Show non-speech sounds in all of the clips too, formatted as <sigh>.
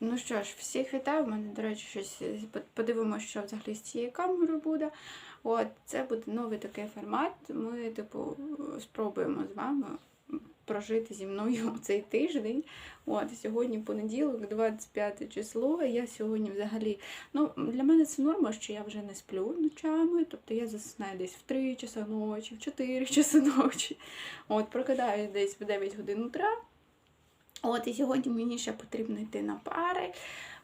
Ну що ж, всіх вітаю. У мене, до речі, щось е, подивимося, що взагалі з цією камерою буде. От, це буде новий такий формат. Ми, типу, спробуємо з вами прожити зі мною <laughs> цей тиждень. От, сьогодні понеділок, 25 число. Я сьогодні взагалі. Ну, для мене це норма, що я вже не сплю ночами. Тобто я засинаю десь в 3 часа ночі, в 4 <laughs> часа ночі. От, прокидаюсь десь в 9 годин утра. От, і сьогодні мені ще потрібно йти на пари.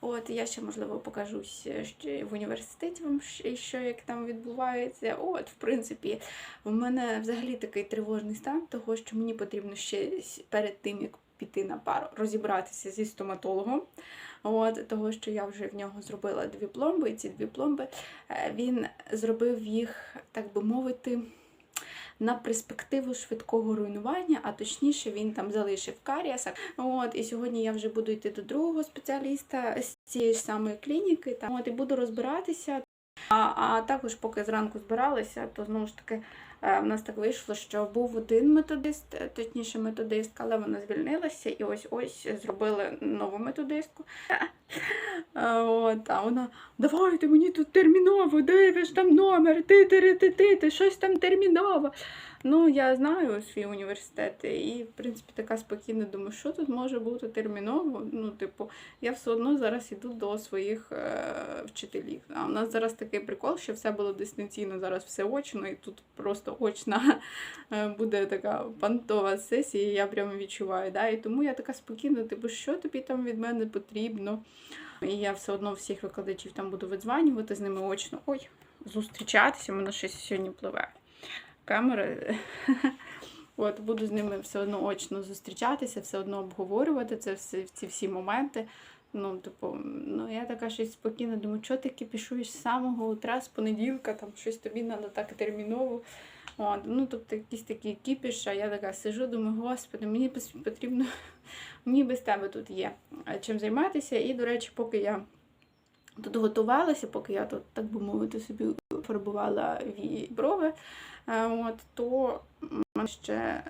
От, я ще, можливо, покажусь ще в університеті вам, що як там відбувається. От, в принципі, в мене взагалі такий тривожний стан, того, що мені потрібно ще перед тим, як піти на пару, розібратися зі стоматологом. От, того, що я вже в нього зробила дві пломби, і ці дві пломби е, він зробив їх, так би мовити, на перспективу швидкого руйнування, а точніше він там залишив каріяса. От, і сьогодні я вже буду йти до другого спеціаліста з цієї ж самої клініки. Там, от, і буду розбиратися. А, а також, поки зранку збиралася, то знову ж таки в нас так вийшло, що був один методист, е, точніше методистка, але вона звільнилася, і ось ось зробили нову методистку. <laughs> Е, От, а вона давайте мені тут терміново, де ви ж там номер, ти ти ти ти ти щось там терміново. Ну, я знаю свій університет, і, в принципі, така спокійна думаю, що тут може бути терміново. Ну, типу, я все одно зараз іду до своїх е, вчителів. А у нас зараз такий прикол, що все було дистанційно, зараз все очно, і тут просто очна <laughs> е, буде така пантова сесія, я прямо відчуваю. Да? І тому я така спокійна, типу, що тобі там від мене потрібно. І я все одно всіх викладачів там буду видзванювати з ними очно. Ой, зустрічатися, мене щось сьогодні пливе. Камера. <laughs> От, буду з ними все одно очно зустрічатися, все одно обговорювати це всі, ці всі моменти. Ну, типу, ну я така щось спокійна, думаю, що ти кипішуєш з самого утра, з понеділка, там щось тобі треба так терміново. От, ну, тобто якийсь такий кіпіш, а я така сижу, думаю, господи, мені потрібно, <laughs> мені без тебе тут є е, чим займатися. І, до речі, поки я тут готувалася, поки я тут, так би мовити, собі фарбувала вії брови, е, от, то ще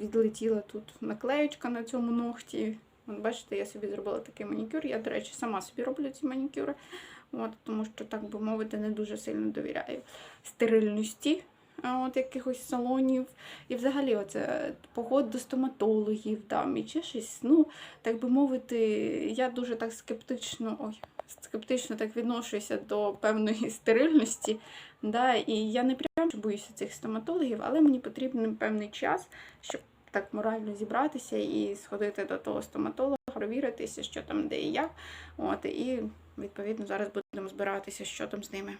відлетіла тут наклеючка на цьому ногті. От, бачите, я собі зробила такий манікюр. Я, до речі, сама собі роблю ці манікюри, от, тому що, так би мовити, не дуже сильно довіряю стерильності от, якихось салонів. І взагалі оце поход до стоматологів там, і чи щось. Ну, так би мовити, я дуже так скептично, ой, скептично так відношуся до певної <laughs> стерильності. Да, і я не прям боюся цих стоматологів, але мені потрібен певний час, щоб так морально зібратися і сходити до того стоматолога, перевіритися, що там, де і як. От, і відповідно зараз будемо збиратися, що там з ними.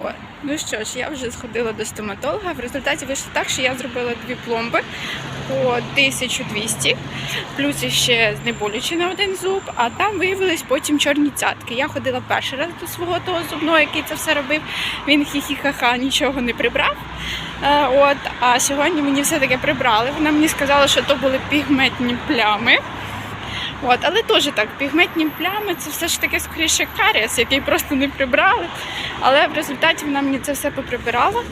О, ну що ж, я вже сходила до стоматолога. В результаті вийшло так, що я зробила дві пломби по 1200, плюс ще знеболючі на один зуб, а там виявились потім чорні цятки. Я ходила перший раз до свого того зубного, який це все робив. Він хі-хі-ха-ха нічого не прибрав. Е, От, а сьогодні мені все-таки прибрали. Вона мені сказала, що то були пігментні плями. От, але теж так, пігментні плями це все ж таки скоріше карієс, який просто не прибрали. Але в результаті вона мені це все поприбирала.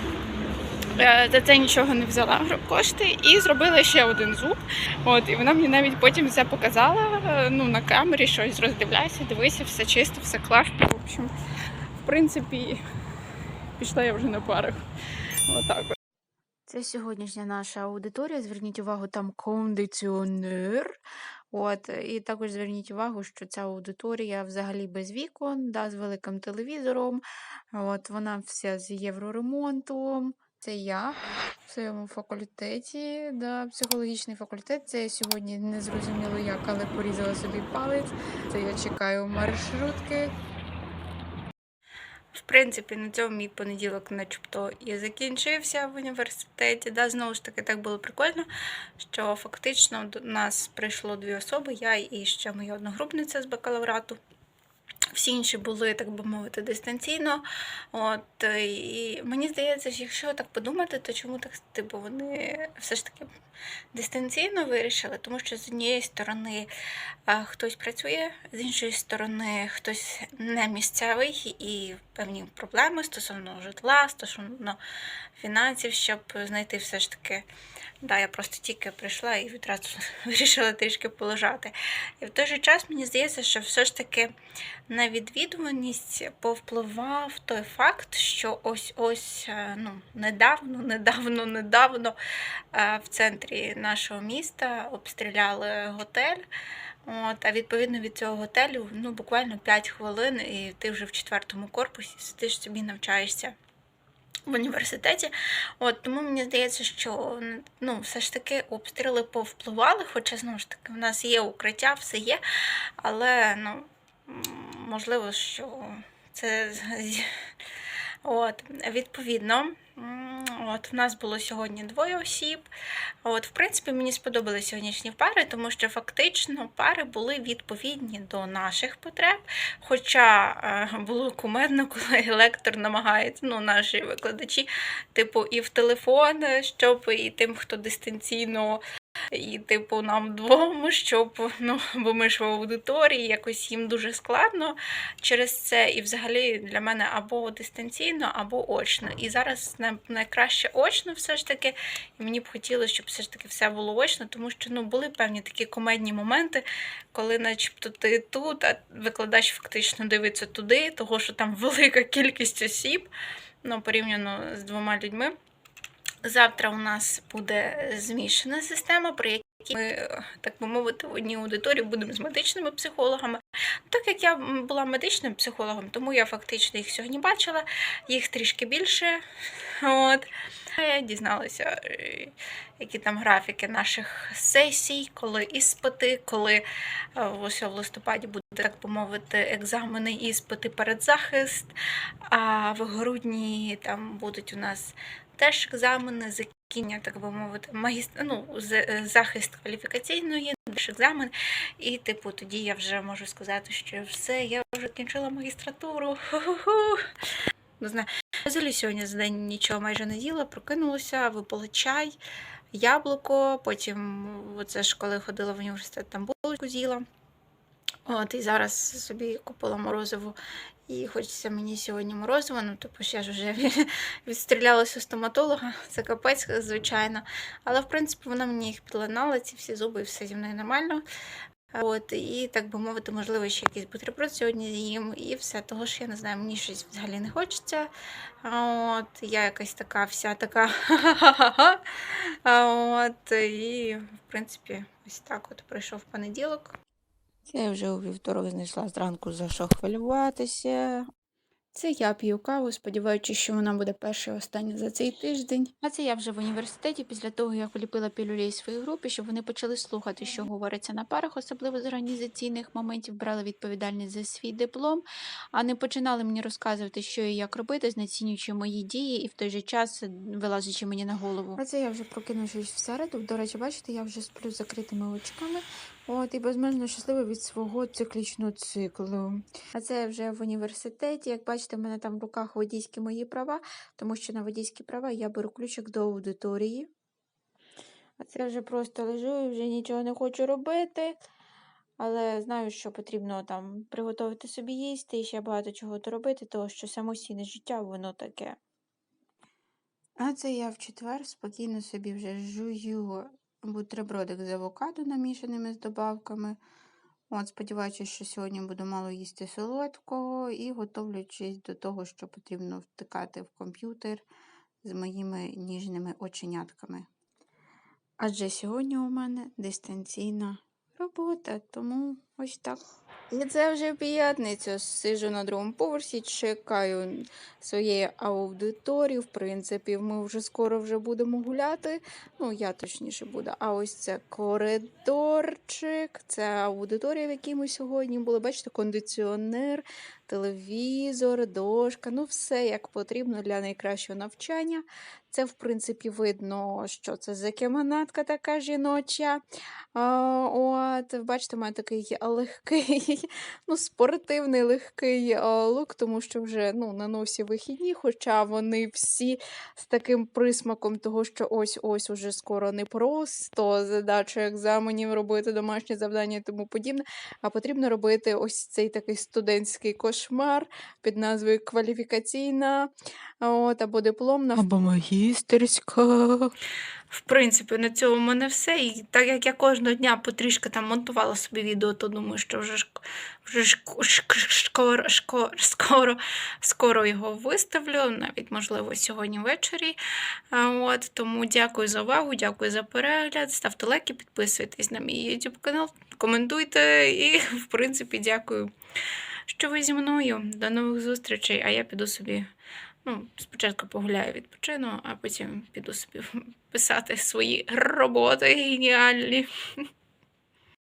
Е, За це нічого не взяла кошти і зробила ще один зуб. От, і вона мені навіть потім все показала е, ну, на камері, щось роздивляйся, дивися, все чисто, все класно. В общем, в принципі, пішла я вже на парах. Отак. от. Це сьогоднішня наша аудиторія. Зверніть увагу, там кондиціонер. От, і також зверніть увагу, що ця аудиторія взагалі без вікон, да, з великим телевізором. От, вона вся з євроремонтом. Це я в своєму факультеті, да, психологічний факультет. Це я сьогодні не зрозуміло як, але порізала собі палець. Це я чекаю маршрутки. В принципі, на цьому мій понеділок начебто і закінчився в університеті. Да, знову ж таки, так було прикольно, що фактично до нас прийшло дві особи, я і ще моя одногрупниця з бакалаврату. Всі інші були, так би мовити, дистанційно. От, і мені здається, що якщо так подумати, то чому так типу, вони все ж таки дистанційно вирішили? Тому що з однієї сторони а, хтось працює, з іншої сторони хтось не місцевий і певні проблеми стосовно житла, стосовно фінансів, щоб знайти все ж таки. Да, я просто тільки прийшла і відразу <laughs> вирішила трішки полежати. І в той же час мені здається, що все ж таки на відвідуваність повпливав той факт, що ось ось е, ну, недавно, <laughs> недавно, недавно е, в центрі нашого міста обстріляли готель. От, а відповідно від цього готелю ну, буквально 5 хвилин, і ти вже в четвертому корпусі сидиш собі навчаєшся в університеті. От, тому мені здається, що ну, все ж таки обстріли повпливали, хоча знову ж таки в нас є укриття, все є, але ну, можливо, що це От, відповідно, от в нас було сьогодні двоє осіб. От, в принципі, мені сподобались сьогоднішні пари, тому що фактично пари були відповідні до наших потреб. Хоча е, було кумедно, <laughs> коли лектор намагається, ну, наші викладачі, типу, і в телефон, е, щоб і тим, хто дистанційно. І, типу, нам двом, щоб ну, бо ми ж в аудиторії, якось їм дуже складно через це. І взагалі для мене або дистанційно, або очно. І зараз най- найкраще очно все ж таки. І мені б хотілося, щоб все ж таки все було очно, тому що ну, були певні такі комедні моменти, коли начебто ти тут, а викладач фактично дивиться туди, того що там <laughs> велика кількість осіб, ну, порівняно з двома людьми. Завтра у нас буде змішана система, при якій ми, е, так би мовити, в одній аудиторії будемо з медичними психологами. Так як я була медичним психологом, тому я фактично їх сьогодні бачила, їх трішки більше. От. Я дізналася, е, які там графіки наших сесій, коли іспити, коли е, ось в листопаді буде, так би мовити, екзамени, іспити перед захист, а в грудні там будуть у нас теж екзамени, закінчення, так би мовити, магіст... ну, е, захист кваліфікаційної, екзамен. І, типу, тоді я вже можу сказати, що все, я вже закінчила магістратуру. Не знаю. Взагалі сьогодні за день нічого майже не їла, прокинулася, випила чай, яблуко, потім, оце ж коли ходила в університет, там булочку з'їла. От, і зараз собі купила морозиво. І хочеться мені сьогодні морозиво, ну типу я ж вже відстрілялася у стоматолога, це капець, звичайно. Але в принципі вона мені їх підладнала, ці всі зуби, і все зі мною нормально. От, і так би мовити, можливо, ще якийсь бутерброд сьогодні з'їм, і все. Того ж я не знаю, мені щось взагалі не хочеться. От, я якась така вся така. <laughs> От, і, в принципі, ось так от пройшов понеділок. Я вже у вівторок знайшла зранку за що хвилюватися. Це я п'ю каву, сподіваючись, що вона буде перша і остання за цей тиждень. А це я вже в університеті після того, як вліпила пілюлей своїй групі, щоб вони почали слухати, що говориться на парах, особливо з організаційних моментів, брали відповідальність за свій диплом, а не починали мені розказувати, що і як робити, знецінюючи мої дії і в той же час вилазячи мені на голову. А це я вже прокинувшись в середу. До речі, бачите, я вже сплю з закритими очками. От і безмежно щаслива від свого циклічного циклу. А це я вже в університеті. Як бачите, в мене там в руках водійські мої права, тому що на водійські права я беру ключик до аудиторії. А це вже просто лежу і вже нічого не хочу робити. Але знаю, що потрібно там приготувати собі їсти і ще багато чого то тому що самостійне життя воно таке. А це я в четвер спокійно собі вже жую бутербродик з авокадо намішаними з добавками. От, сподіваючись, що сьогодні буду мало їсти солодкого і готовлячись до того, що потрібно втикати в комп'ютер з моїми ніжними оченятками. Адже сьогодні у мене дистанційна робота, тому ось так. І це вже п'ятниця. Сижу на другому поверсі, чекаю своєї аудиторії. В принципі, ми вже скоро вже будемо гуляти. Ну, я точніше буду. А ось це коридорчик, це аудиторія, в якій ми сьогодні були. Бачите, кондиціонер, телевізор, дошка, ну все як потрібно для найкращого навчання. Це, в принципі, видно, що це за кімнатка така жіноча. От, бачите, має такий легкий, <laughs> ну, спортивний легкий лук, тому що вже ну, на носі вихідні, хоча вони всі з таким присмаком того, що ось-ось уже скоро не просто задача екзаменів робити домашні завдання і тому подібне, а потрібно робити ось цей такий студентський кошмар під назвою кваліфікаційна от, або дипломна. Або магістерська. В принципі, на цьому в мене все. І так як я кожного дня потрішки там монтувала собі відео, то думаю, що вже вже скоро, скоро, скоро його виставлю, навіть можливо сьогодні ввечері. От тому дякую за увагу, дякую за перегляд. Ставте лайки, підписуйтесь на мій YouTube канал, коментуйте і, в принципі, дякую, що ви зі мною. До нових зустрічей, а я піду собі. Ну, спочатку погуляю, відпочину, а потім піду собі <laughs> писати свої роботи геніальні.